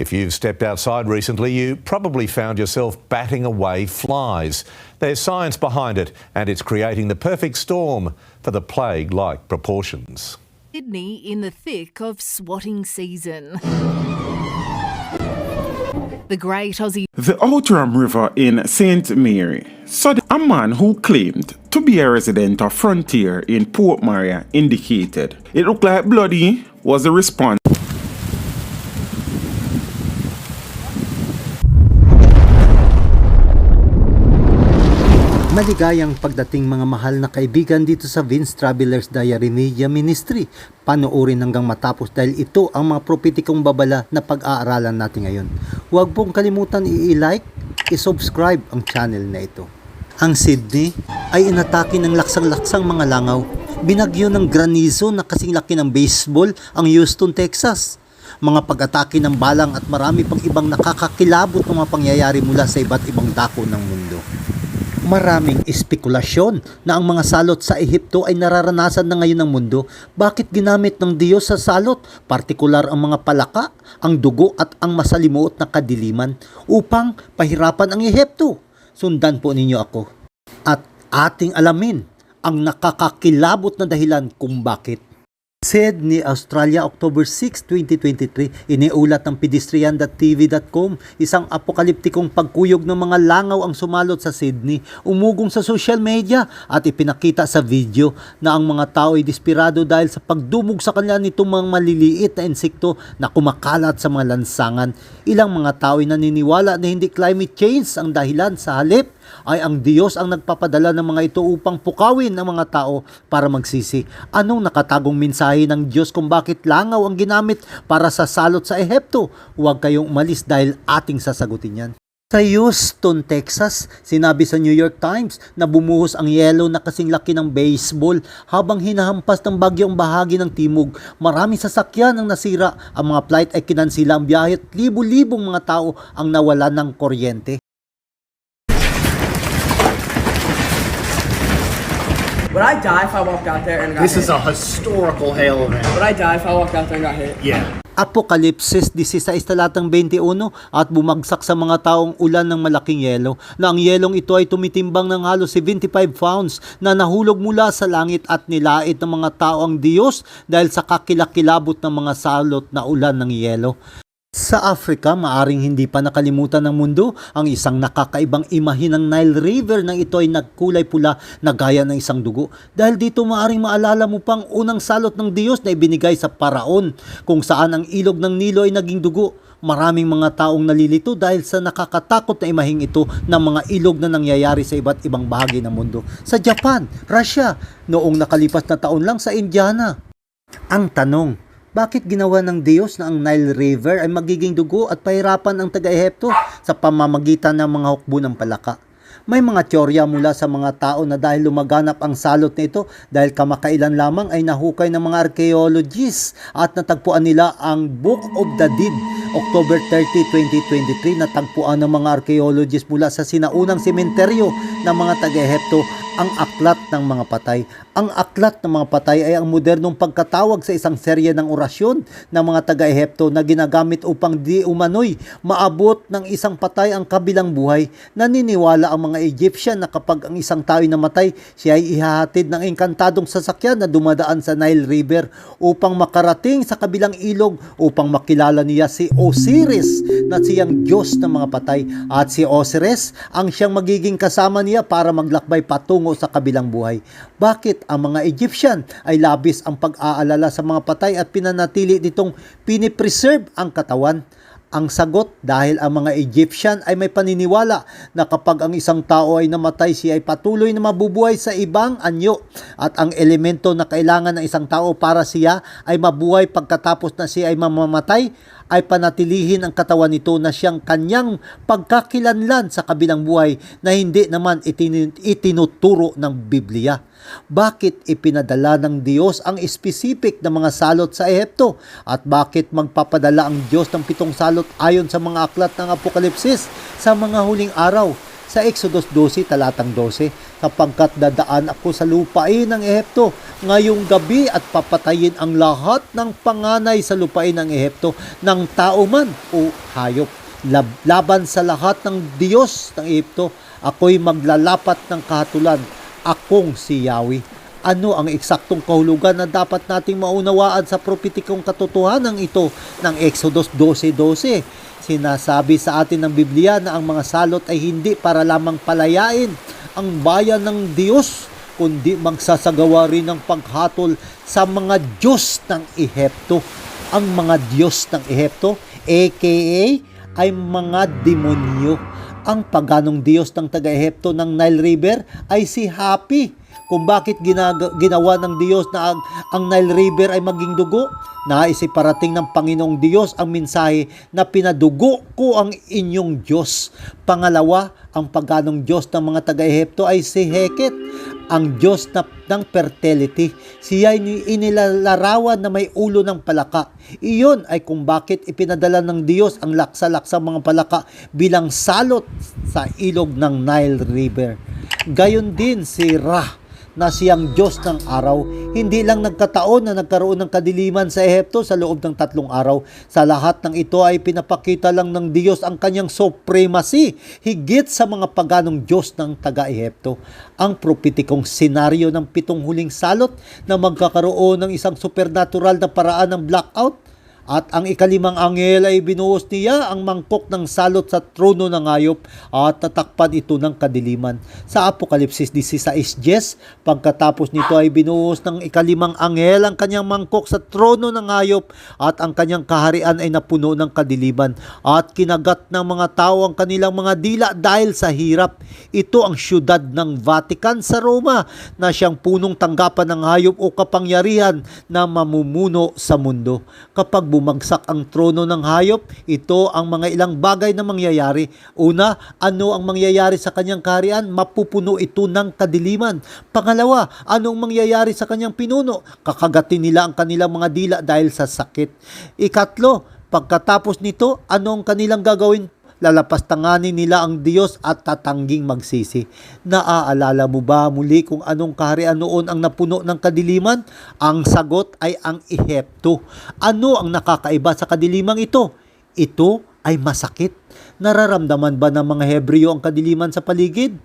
If you've stepped outside recently, you probably found yourself batting away flies. There's science behind it, and it's creating the perfect storm for the plague like proportions. Sydney in the thick of swatting season. The great Aussie The Outram River in St. Mary saw a man who claimed to be a resident of Frontier in Port Maria indicated it looked like Bloody was the response. Maligayang pagdating mga mahal na kaibigan dito sa Vince Travelers Diary Media Ministry. Panoorin hanggang matapos dahil ito ang mga propetikong babala na pag-aaralan natin ngayon. Huwag pong kalimutan i-like, i-subscribe ang channel na ito. Ang Sydney ay inatake ng laksang-laksang mga langaw. Binagyo ng granizo na kasing laki ng baseball ang Houston, Texas mga pag-atake ng balang at marami pang ibang nakakakilabot ng mga pangyayari mula sa iba't ibang dako ng mundo. Maraming espekulasyon na ang mga salot sa Ehipto ay nararanasan na ngayon ng mundo. Bakit ginamit ng Diyos sa salot, partikular ang mga palaka, ang dugo at ang masalimuot na kadiliman upang pahirapan ang Ehipto? Sundan po ninyo ako. At ating alamin ang nakakakilabot na dahilan kung bakit. Sydney, Australia, October 6, 2023, iniulat ng pedestrian.tv.com, isang apokaliptikong pagkuyog ng mga langaw ang sumalot sa Sydney, umugong sa social media at ipinakita sa video na ang mga tao ay desperado dahil sa pagdumog sa kanila nitong mga maliliit na insekto na kumakalat sa mga lansangan. Ilang mga tao ay naniniwala na hindi climate change ang dahilan sa halip ay ang Diyos ang nagpapadala ng mga ito upang pukawin ang mga tao para magsisi. Anong nakatagong mensahe ng Diyos kung bakit langaw ang ginamit para sa salot sa Ehipto? Huwag kayong umalis dahil ating sasagutin yan. Sa Houston, Texas, sinabi sa New York Times na bumuhos ang yelo na kasing laki ng baseball habang hinahampas ng bagyong bahagi ng timog. Maraming sasakyan ang nasira. Ang mga flight ay kinansila ang biyahe at libu-libong mga tao ang nawala ng kuryente. Would I die if I walked out there and got This hit? is a historical hail event. Would I die if I walked out there and got hit? Yeah. Apokalipsis 16 talatang 21 at bumagsak sa mga taong ulan ng malaking yelo na ang yelong ito ay tumitimbang ng halos 75 pounds na nahulog mula sa langit at nilait ng mga tao ang Diyos dahil sa kakilakilabot ng mga salot na ulan ng yelo. Sa Africa, maaring hindi pa nakalimutan ng mundo ang isang nakakaibang imahe ng Nile River nang ito ay nagkulay pula na gaya ng isang dugo. Dahil dito maaring maalala mo pang unang salot ng Diyos na ibinigay sa paraon kung saan ang ilog ng Nilo ay naging dugo. Maraming mga taong nalilito dahil sa nakakatakot na imaheng ito ng mga ilog na nangyayari sa iba't ibang bahagi ng mundo. Sa Japan, Russia, noong nakalipas na taon lang sa Indiana. Ang tanong, bakit ginawa ng Diyos na ang Nile River ay magiging dugo at pahirapan ang taga-Ehipto sa pamamagitan ng mga hukbo ng palaka? May mga teorya mula sa mga tao na dahil lumaganap ang salot na ito dahil kamakailan lamang ay nahukay ng mga archaeologists at natagpuan nila ang Book of the Dead October 30, 2023 natagpuan ng mga archaeologists mula sa sinaunang sementeryo ng mga taga-Ehipto ang aklat ng mga patay. Ang aklat ng mga patay ay ang modernong pagkatawag sa isang serye ng orasyon ng mga taga-Ehipto na ginagamit upang di umano'y maabot ng isang patay ang kabilang buhay. Naniniwala ang mga Egyptian na kapag ang isang tao ay namatay, siya ay ihahatid ng engkantadong sasakyan na dumadaan sa Nile River upang makarating sa kabilang ilog upang makilala niya si Osiris na siyang Diyos ng mga patay at si Osiris ang siyang magiging kasama niya para maglakbay patungo sa kabilang buhay. Bakit ang mga Egyptian ay labis ang pag-aalala sa mga patay at pinanatili nitong pinipreserve ang katawan? Ang sagot dahil ang mga Egyptian ay may paniniwala na kapag ang isang tao ay namatay siya ay patuloy na mabubuhay sa ibang anyo at ang elemento na kailangan ng isang tao para siya ay mabuhay pagkatapos na siya ay mamamatay ay panatilihin ang katawan nito na siyang kanyang pagkakilanlan sa kabilang buhay na hindi naman itin- itinuturo ng Biblia. Bakit ipinadala ng Diyos ang specific na mga salot sa Ehipto? At bakit magpapadala ang Diyos ng pitong salot ayon sa mga aklat ng Apokalipsis sa mga huling araw? Sa Exodus 12 talatang 12 sapagkat dadaan ako sa lupain ng Ehipto ngayong gabi at papatayin ang lahat ng panganay sa lupain ng Ehipto ng tao man o hayop. Lab- laban sa lahat ng Diyos ng Ehipto ako'y maglalapat ng kahatulan. Akong si Yahweh. Ano ang eksaktong kahulugan na dapat nating maunawaan sa propetikong katotohanan ito ng Exodus 12.12. Sinasabi sa atin ng Biblia na ang mga salot ay hindi para lamang palayain ang bayan ng Diyos, kundi magsasagawa rin ng paghatol sa mga Diyos ng Ehipto. Ang mga Diyos ng Ehipto, aka ay mga demonyo. Ang paganong Diyos ng taga-Ehipto ng Nile River ay si Happy kung bakit ginag- ginawa ng Diyos na ang, ang Nile River ay maging dugo. Nais parating ng Panginoong Diyos ang mensahe na pinadugo ko ang inyong Diyos. Pangalawa, ang paganong Diyos ng mga taga-Ehipto ay si Heket, ang Diyos na, ng fertility. Siya ay inilalarawan na may ulo ng palaka. Iyon ay kung bakit ipinadala ng Diyos ang laksa-laksa mga palaka bilang salot sa ilog ng Nile River. Gayon din si Ra na siyang Diyos ng araw, hindi lang nagkataon na nagkaroon ng kadiliman sa Ehipto sa loob ng tatlong araw. Sa lahat ng ito ay pinapakita lang ng Diyos ang kanyang supremacy, higit sa mga paganong Diyos ng taga-Ehipto. Ang propetikong senaryo ng pitong huling salot na magkakaroon ng isang supernatural na paraan ng blackout at ang ikalimang anghel ay binuhos niya ang mangkok ng salot sa trono ng hayop at tatakpan ito ng kadiliman. Sa Apokalipsis 16.10, pagkatapos nito ay binuhos ng ikalimang anghel ang kanyang mangkok sa trono ng hayop at ang kanyang kaharian ay napuno ng kadiliman at kinagat ng mga tao ang kanilang mga dila dahil sa hirap. Ito ang syudad ng Vatican sa Roma na siyang punong tanggapan ng hayop o kapangyarihan na mamumuno sa mundo. Kapag bumagsak ang trono ng hayop, ito ang mga ilang bagay na mangyayari. Una, ano ang mangyayari sa kanyang kaharian? Mapupuno ito ng kadiliman. Pangalawa, anong mangyayari sa kanyang pinuno? Kakagatin nila ang kanilang mga dila dahil sa sakit. Ikatlo, pagkatapos nito, anong kanilang gagawin lalapastanganin nila ang Diyos at tatangging magsisi. Naaalala mo ba muli kung anong kaharian noon ang napuno ng kadiliman? Ang sagot ay ang Ehipto. Ano ang nakakaiba sa kadilimang ito? Ito ay masakit. Nararamdaman ba ng mga Hebreo ang kadiliman sa paligid?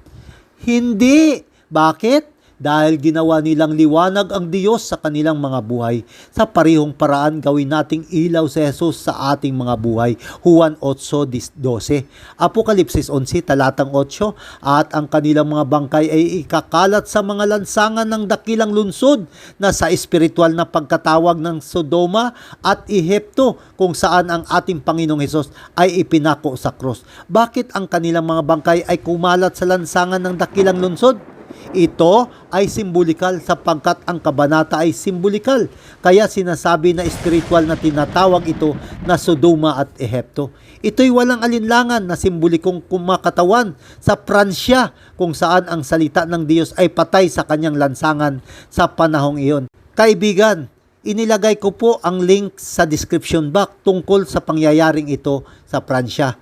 Hindi. Bakit? Dahil ginawa nilang liwanag ang Diyos sa kanilang mga buhay. Sa parehong paraan gawin nating ilaw si Jesus sa ating mga buhay. Juan 8.12 Apokalipsis 11 talatang 8 At ang kanilang mga bangkay ay ikakalat sa mga lansangan ng dakilang lunsod na sa espiritual na pagkatawag ng Sodoma at Ehipto kung saan ang ating Panginoong Hesus ay ipinako sa krus. Bakit ang kanilang mga bangkay ay kumalat sa lansangan ng dakilang lunsod? Ito ay simbolikal sapagkat ang kabanata ay simbolikal. Kaya sinasabi na espiritual na tinatawag ito na Sodoma at Ehipto. Ito'y walang alinlangan na simbolikong kumakatawan sa Pransya kung saan ang salita ng Diyos ay patay sa kanyang lansangan sa panahong iyon. Kaibigan, inilagay ko po ang link sa description box tungkol sa pangyayaring ito sa Pransya.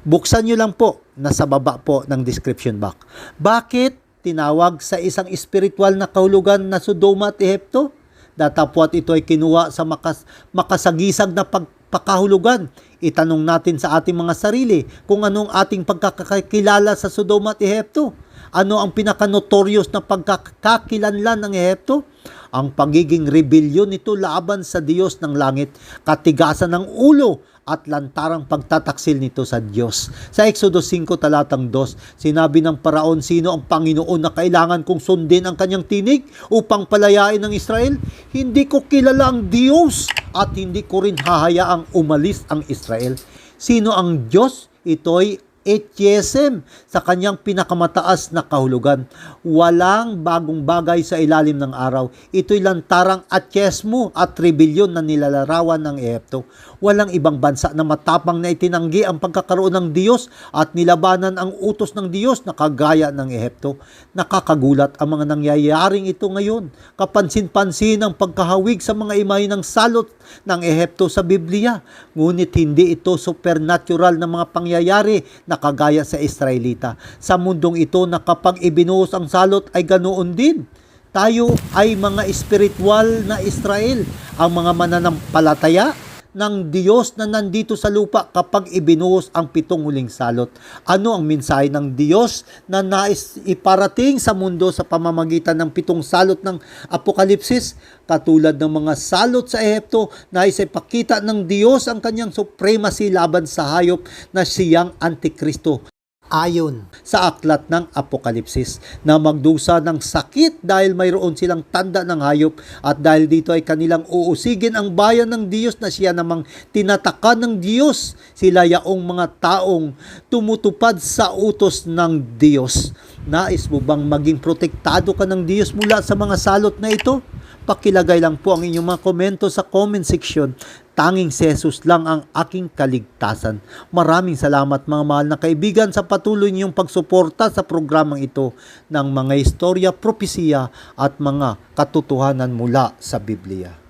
Buksan nyo lang po, nasa baba po ng description box. Bakit tinawag sa isang espiritual na kahulugan na Sodoma at Ehipto? Datapwat ito ay kinuha sa makas, makasagisag na pagpakahulugan. Itanong natin sa ating mga sarili kung anong ating pagkakakilala sa Sodoma at Ehipto. Ano ang pinaka-notorious na pagkakakilanlan ng Ehipto? Ang pagiging rebellion nito laban sa Diyos ng langit, katigasan ng ulo at lantarang pagtataksil nito sa Diyos. Sa Exodus 5 talatang 2, sinabi ng paraon sino ang Panginoon na kailangan kong sundin ang kanyang tinig upang palayain ng Israel? Hindi ko kilala ang Diyos at hindi ko rin hahayaang umalis ang Israel. Sino ang Diyos? Ito'y atheism sa kanyang pinakamataas na kahulugan. Walang bagong bagay sa ilalim ng araw. Ito'y lantarang atheismo at rebellion na nilalarawan ng Ehipto. Walang ibang bansa na matapang na itinanggi ang pagkakaroon ng Diyos at nilabanan ang utos ng Diyos na kagaya ng Ehipto. Nakakagulat ang mga nangyayaring ito ngayon. Kapansin-pansin ang pagkahawig sa mga imahe ng salot ng Ehipto sa Biblia. Ngunit hindi ito supernatural na mga pangyayari na kagaya sa Israelita. Sa mundong ito na kapag ibinuhos ang salot ay ganoon din. Tayo ay mga espiritual na Israel, ang mga mananampalataya ng Diyos na nandito sa lupa kapag ibinuhos ang pitong huling salot. Ano ang mensahe ng Diyos na nais iparating sa mundo sa pamamagitan ng pitong salot ng Apokalipsis? Katulad ng mga salot sa Ehipto, nais ipakita ng Diyos ang kanyang supremacy laban sa hayop na siyang Antikristo ayon sa aklat ng Apokalipsis na magdusa ng sakit dahil mayroon silang tanda ng hayop at dahil dito ay kanilang uusigin ang bayan ng Diyos na siya namang tinataka ng Diyos sila yaong mga taong tumutupad sa utos ng Diyos. Nais mo bang maging protektado ka ng Diyos mula sa mga salot na ito? Pakilagay lang po ang inyong mga komento sa comment section. Tanging si Jesus lang ang aking kaligtasan. Maraming salamat mga mahal na kaibigan sa patuloy niyong pagsuporta sa programang ito ng mga istorya, propesiya at mga katotohanan mula sa Biblia.